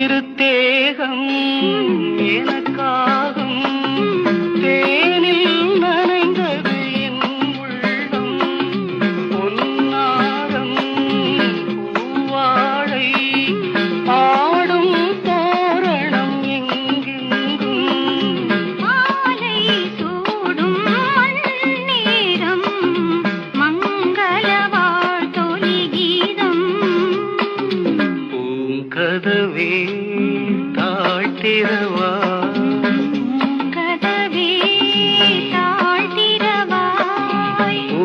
திருத்தேகம் எனக்காகும் கதவே தாழ்த்திரவா கதவே தாழ்த்திரவா ஓ